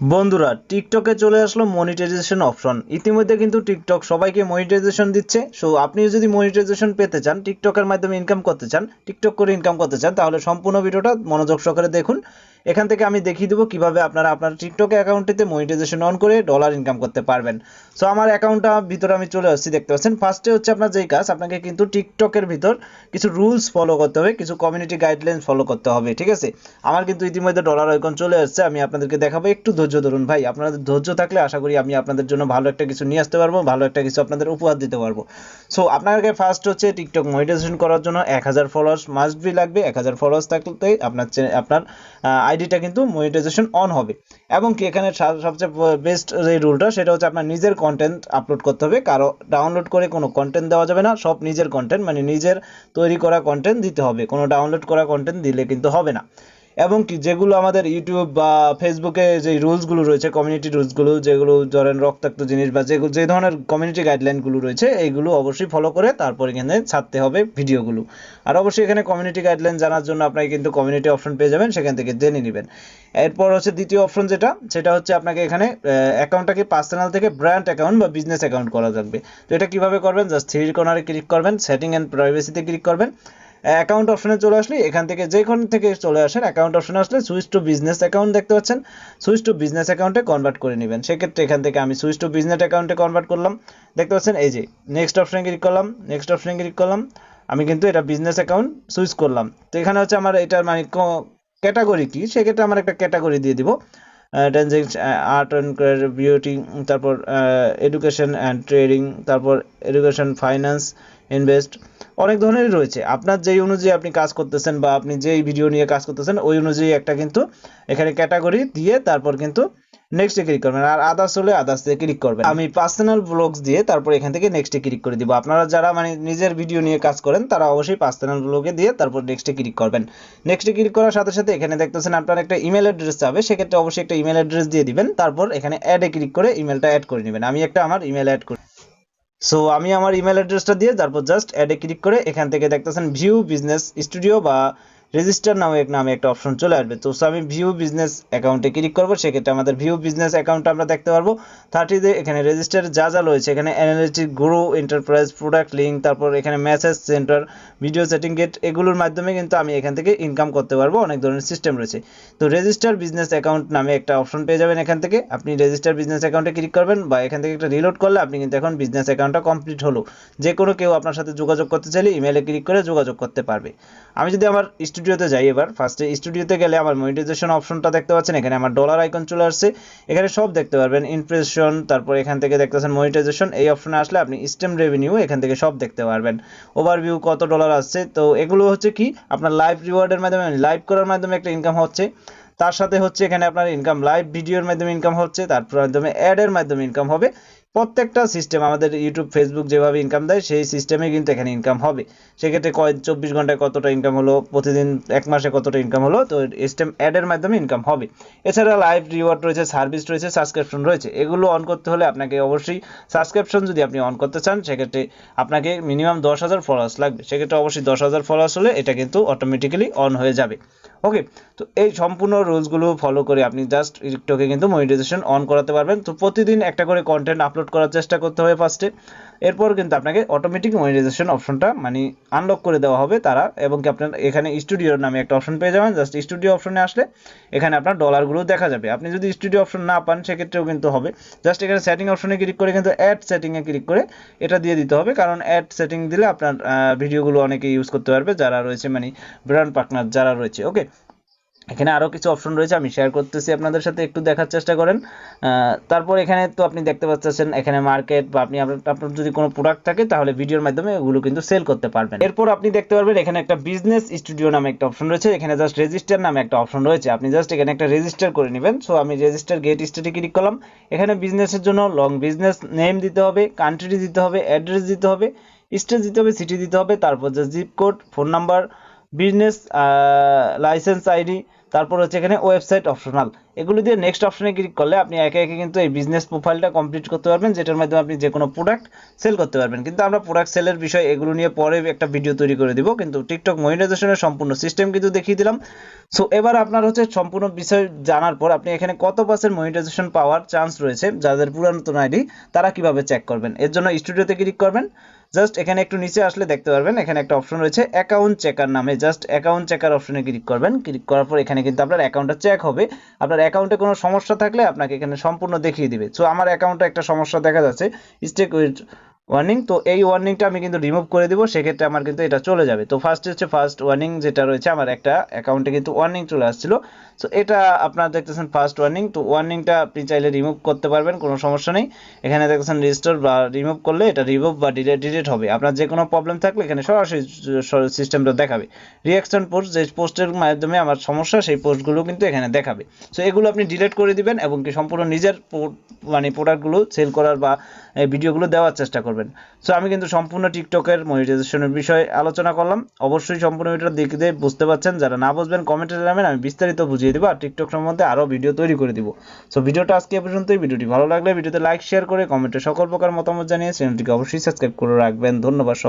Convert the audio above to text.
বন্ধুরা, টিকটকে চলে আসলো মনিটাইজেশন অপশন ইতিমধ্যে কিন্তু টিকটক সবাইকে মনিটাইজেশন দিচ্ছে। সো আপনি যদি মনিটাইজেশন পেতে চান, টিকটকের মাধ্যমে ইনকাম করতে চান, টিকটক করে ইনকাম করতে চান, তাহলে সম্পূর্ণ ভিডিওটা মনোযোগ সহকারে দেখুন। এখান থেকে আমি দেখিয়ে দেবো কীভাবে আপনারা আপনার টিকটক অ্যাকাউন্টটিতে মনিটাইজেশন অন করে ডলার ইনকাম করতে পারবেন। সো আমার অ্যাকাউন্টটা ভিতরে আমি চলে আসছি, দেখতে পাচ্ছেন। ফার্স্টে হচ্ছে আপনার যেই কাজ, আপনাকে কিন্তু টিকটকের ভিতর কিছু রুলস ফলো করতে হবে, কিছু কমিউনিটি গাইডলাইন ফলো করতে হবে, ঠিক আছে? আমার কিন্তু ইতিমধ্যে ডলার আইকন চলে আসছে, আমি আপনাদেরকে দেখাবো। একটু ধৈর্য ধরুন ভাই আপনাদের ধৈর্য থাকলে আশা করি আমি আপনাদের জন্য ভালো একটা কিছু নিয়ে আসতে পারব, ভালো একটা কিছু আপনাদের উপহার দিতে পারব। সো আপনাকে ফার্স্ট হচ্ছে টিকটক মনিটাইজেশন করার জন্য এক হাজার ফলোয়ার্স মাস্ট বি লাগবে। এক হাজার ফলোয়ার্স থাকলে আপনার আপনার আইডিটা কিন্তু মনিটাইজেশন অন হবে। এবং কি এখানে সবচেয়ে বেস্ট যে রুলটা সেটা হচ্ছে আপনার নিজের কন্টেন্ট আপলোড করতে হবে। কারও ডাউনলোড করে কোনো কন্টেন্ট দেওয়া যাবে না, সব নিজের কন্টেন্ট মানে নিজের তৈরি করা কন্টেন্ট দিতে হবে। কোনো ডাউনলোড করা কন্টেন্ট দিলে কিন্তু হবে না। এবং কি যেগুলো আমাদের ইউটিউব বা ফেসবুকে যে রুলসগুলো রয়েছে কমিউনিটি রুলসগুলো, যেগুলো ধরেন রক্তাক্ত জিনিস বা যেগুলো, যে ধরনের কমিউনিটি গাইডলাইনগুলো রয়েছে, এইগুলো অবশ্যই ফলো করে তারপর এখানে ছাড়তে হবে ভিডিওগুলো আর অবশ্যই এখানে কমিউনিটি গাইডলাইন জানার জন্য আপনাকে কিন্তু কমিউনিটি অপশন পেয়ে যাবেন, সেখান থেকে জেনে নেবেন। এরপর হচ্ছে দ্বিতীয় অপশন যেটা, সেটা হচ্ছে আপনাকে এখানে অ্যাকাউন্টটাকে পার্সোনাল থেকে ব্র্যান্ড অ্যাকাউন্ট বা বিজনেস অ্যাকাউন্ট করা লাগবে তো এটা কীভাবে করবেন? জাস্ট থ্রি কর্নারে ক্লিক করবেন সেটিং অ্যান্ড প্রাইভেসিতে ক্লিক করবেন। অ্যাকাউন্ট অপশনে চলে আসলে এখান থেকে যেখান থেকে চলে আসেন অ্যাকাউন্ট অপশনে আসলে সুইচ টু বিজনেস অ্যাকাউন্ট দেখতে পাচ্ছেন। সুইচ টু বিজনেস অ্যাকাউন্টে কনভার্ট করে নেবেন। সেক্ষেত্রে এখান থেকে আমি সুইচ টু বিজনেস অ্যাকাউন্টে কনভার্ট করলাম। দেখতে পাচ্ছেন, এই যে নেক্সট অপশনে ক্লিক করলাম নেক্সট অপশনে ক্লিক করলাম। আমি কিন্তু এটা বিজনেস অ্যাকাউন্ট সুইচ করলাম। তো এখানে হচ্ছে আমার এটার মানে ক্যাটাগরি কি? সেক্ষেত্রে আমার একটা ক্যাটাগরি দিয়ে দিব। ট্রানজেকশন আর্ট অ্যান্ড বিউটি তারপর এডুকেশন অ্যান্ড ট্রেডিং তারপর এডুকেশন ফাইন্যান্স ইনভেস্ট অনেক ধরনেরই রয়েছে। আপনার যেই অনুযায়ী আপনি কাজ করতেছেন বা আপনি যেই ভিডিও নিয়ে কাজ করতেছেন, ওই অনুযায়ী একটা কিন্তু এখানে ক্যাটাগরি দিয়ে তারপর কিন্তু নেক্সটে ক্লিক করবেন। আর আদার্স হলে আদার্সে ক্লিক করবেন। আমি পার্সোনাল ব্লগস দিয়ে তারপর এখান থেকে নেক্সটে ক্লিক করে দিব। আপনারা যারা মানে নিজের ভিডিও নিয়ে কাজ করেন, তারা অবশ্যই পার্সোনাল ব্লগে দিয়ে তারপর নেক্সটে ক্লিক করবেন। নেক্সটে ক্লিক করার সাথে সাথে এখানে দেখতেছেন আপনার একটা ইমেল অ্যাড্রেস যাবে। সেক্ষেত্রে অবশ্যই একটা ইমেল অ্যাড্রেস দিয়ে দিবেন। তারপর এখানে অ্যাডে ক্লিক করে ইমেলটা অ্যাড করে নেবেন। আমি একটা আমার ইমেল অ্যাড করি। সো আমি আমার ইমেল অ্যাড্রেসটা দিয়ে, তারপর জাস্ট অ্যাডে ক্লিক করে এখান থেকে দেখতেছেন ভিউ বিজনেস স্টুডিও বা রেজিস্টার নামে এক নামে একটা অপশন চলে আসবে। তো আমি ভিউ বিজনেস অ্যাকাউন্টে ক্লিক করব, সেক্ষেত্রে আমাদের ভিউ বিজনেস অ্যাকাউন্টটা আমরা দেখতে পারব। থার্টিতে এখানে রেজিস্টার যা যা রয়েছে, এখানে analytic grow enterprise product link তারপর এখানে message centre video setting get এগুলোর মাধ্যমে কিন্তু আমি এখান থেকে ইনকাম করতে পারব। অনেক ধরনের সিস্টেম রয়েছে। তো রেজিস্টার বিজনেস অ্যাকাউন্ট নামে একটা অপশন পেয়ে যাবেন এখান থেকে। আপনি রেজিস্টার বিজনেস অ্যাকাউন্টে ক্লিক করবেন বা এখান থেকে একটা রিলোড করলে আপনি কিন্তু এখন বিজনেস অ্যাকাউন্টটা কমপ্লিট হলো। যে কোনো কেউ আপনার সাথে যোগাযোগ করতে চাইলে ইমেলে ক্লিক করে যোগাযোগ করতে পারবে। আমি যদি আমার স্টুডিওতে যাই এবার। ফার্স্টে স্টুডিওতে গেলে আমার মনিটাইজেশন অপশনটা দেখতে পাচ্ছেন, এখানে আমার ডলার আইকন চলে আসছে। এখানে সব দেখতে পারবেন ইমপ্রেশন তারপর এখান থেকে দেখতেছেন মনিটাইজেশন এই অপশনে আসলে আপনি স্টেম রেভিনিউ এখান থেকে সব দেখতে পারবেন। ওভারভিউ কত ডলার আসছে? তো এগুলো হচ্ছে কি, আপনার লাইভ রিওয়ার্ডের মাধ্যমে লাইভ করার মাধ্যমে একটা ইনকাম হচ্ছে। তার সাথে হচ্ছে এখানে আপনার ইনকাম লাইভ ভিডিওর মাধ্যমে ইনকাম হচ্ছে, তারপর মাধ্যমে অ্যাডের মাধ্যমে ইনকাম হবে। প্রত্যেকটা সিস্টেম আমাদের ইউটিউব ফেসবুক যেভাবে ইনকাম দেয়, সেই সিস্টেমে কিন্তু এখানে ইনকাম হবে। সেক্ষেত্রে কয়, চব্বিশ ঘন্টায় কতটা ইনকাম হলো, প্রতিদিন এক মাসে কতটা ইনকাম হলো, তো স্টেম অ্যাডের মাধ্যমে ইনকাম হবে। এছাড়া লাইভ রিওয়ার্ড রয়েছে সার্ভিস রয়েছে সাবস্ক্রিপশন রয়েছে। এগুলো অন করতে হলে আপনাকে অবশ্যই সাবস্ক্রিপশন যদি আপনি অন করতে চান, সেক্ষেত্রে আপনাকে মিনিমাম দশ হাজার ফলোয়ার্স লাগবে। সেক্ষেত্রে অবশ্যই দশ হাজার ফলোয়ার্স হলে এটা কিন্তু অটোমেটিক্যালি অন হয়ে যাবে। ওকে তো এই সম্পূর্ণ রুলসগুলো ফলো করে আপনি জাস্ট টিকটকে কিন্তু মনিটাইজেশন অন করাতে পারবেন। তো প্রতিদিন একটা করে কন্টেন্ট আপলোড করার চেষ্টা করতে হবে ফার্স্টে এরপর কিন্তু আপনাকে অটোমেটিক মনিটাইজেশন অপশনটা মানে আনলক করে দেওয়া হবে তারা এবং কি আপনার এখানে স্টুডিওর নামে একটা অপশন পেয়ে যাবেন। জাস্ট স্টুডিও অপশনে আসলে এখানে আপনার ডলারগুলো দেখা যাবে। আপনি যদি স্টুডিও অপশন না পান সেক্ষেত্রেও কিন্তু হবে। জাস্ট এখানে সেটিং অপশনে ক্লিক করে কিন্তু অ্যাড সেটিংয়ে ক্লিক করে এটা দিয়ে দিতে হবে। কারণ অ্যাড সেটিং দিলে আপনার ভিডিওগুলো অনেকে ইউজ করতে পারবে। যারা রয়েছে মানে ব্র্যান্ড পার্টনার যারা রয়েছে। ওকে এখানে আরও কিছু অপশন রয়েছে, আমি শেয়ার করতেছি আপনাদের সাথে, একটু দেখার চেষ্টা করেন। তারপর এখানে তো আপনি দেখতে পাচ্ছেন, এখানে মার্কেট বা আপনি আপনার যদি কোনো প্রোডাক্ট থাকে, তাহলে ভিডিওর মাধ্যমে ওগুলো কিন্তু সেল করতে পারবেন। এরপর আপনি দেখতে পারবেন, এখানে একটা বিজনেস স্টুডিও নামে একটা অপশন রয়েছে, এখানে জাস্ট রেজিস্টার নামে একটা অপশন রয়েছে। আপনি জাস্ট এখানে একটা রেজিস্টার করে নেবেন। সো আমি রেজিস্টার গেট স্টেটে ক্লিক করলাম। এখানে বিজনেসের জন্য লং বিজনেস নেম দিতে হবে কান্ট্রি দিতে হবে অ্যাড্রেস দিতে হবে স্টেট দিতে হবে সিটি দিতে হবে, তারপর যে zip code phone number business licence ID তারপর হচ্ছে এখানে ওয়েবসাইট অপশনাল এগুলো দিয়ে নেক্সট অপশনে ক্লিক করলে আপনি একে একে কিন্তু এই বিজনেস প্রোফাইলটা কমপ্লিট করতে পারবেন, যেটার মাধ্যমে আপনি যে কোনো প্রোডাক্ট সেল করতে পারবেন। কিন্তু আমরা প্রোডাক্ট সেলের বিষয় এগুলো নিয়ে পরে একটা ভিডিও তৈরি করে দিব, কিন্তু টিকটক মনিটাইজেশনের সম্পূর্ণ সিস্টেম কিন্তু দেখিয়ে দিলাম। সো এবার আপনার হচ্ছে সম্পূর্ণ বিষয় জানার পর আপনি এখানে কত পার্সেন্ট মনিটাইজেশন পাওয়ার চান্স রয়েছে, যাদের পুরাতন আইডি তারা কীভাবে চেক করবেন? এর জন্য স্টুডিওতে ক্লিক করবেন। জাস্ট এখানে একটু নিচে আসলে দেখতে পারবেন, এখানে একটা অপশন রয়েছে অ্যাকাউন্ট চেকার নামে। জাস্ট অ্যাকাউন্ট চেকার অপশনে ক্লিক করবেন। ক্লিক করার পর এখানে কিন্তু আপনার অ্যাকাউন্টটা চেক হবে। আপনার অ্যাকাউন্টে কোনো সমস্যা থাকলে আপনাকে এখানে সম্পূর্ণ দেখিয়ে দিবে। সো আমার অ্যাকাউন্টে একটা সমস্যা দেখা যাচ্ছে। স্টেক ওয়ার্নিং তো এই ওয়ার্নিংটা আমি কিন্তু রিমুভ করে দিব, সেক্ষেত্রে আমার কিন্তু এটা চলে যাবে। তো ফার্স্ট হচ্ছে ফার্স্ট ওয়ার্নিং যেটা রয়েছে, আমার একটা অ্যাকাউন্টে কিন্তু ওয়ার্নিং চলে আসছিল। সো এটা আপনারা দেখতেছেন ফার্স্ট ওয়ার্নিং তো ওয়ার্নিংটা আপনি চাইলে রিমুভ করতে পারবেন, কোনো সমস্যা নেই। এখানে দেখতেছেন রেজিস্টোর বা রিমুভ করলে এটা রিমুভ বা ডিলেট ডিলিট হবে। আপনার যে কোনো প্রবলেম থাকলে এখানে সরাসরি সিস্টেমটা দেখাবে। রিয়াকশন পোস্ট যে পোস্টের মাধ্যমে আমার সমস্যা, সেই পোস্টগুলো কিন্তু এখানে দেখাবে। সো এগুলো আপনি ডিলিট করে দিবেন এবং কি সম্পূর্ণ নিজের মানে প্রোডাক্টগুলো সেল করার বা ভিডিওগুলো দেওয়ার চেষ্টা করবেন। সো আমি কিন্তু সম্পূর্ণ টিকটকের মনিটাইজেশনের বিষয়ে আলোচনা করলাম। অবশ্যই সম্পূর্ণ ভিডিও দেখতে বুঝতে পারছেন, যারা না বুঝবেন কমেন্টে জানাবেন, আমি বিস্তারিত বুঝিয়ে দেবো আর টিকটক সম্বন্ধে আরও ভিডিও তৈরি করে দিব। সো ভিডিওটা আজকে এ পর্যন্তই। ভিডিওটি ভালো লাগলে ভিডিওতে লাইক শেয়ার করে কমেন্টে সকল প্রকার মতামত জানিয়ে চ্যানেলটিকে অবশ্যই সাবস্ক্রাইব করে রাখবেন। ধন্যবাদ।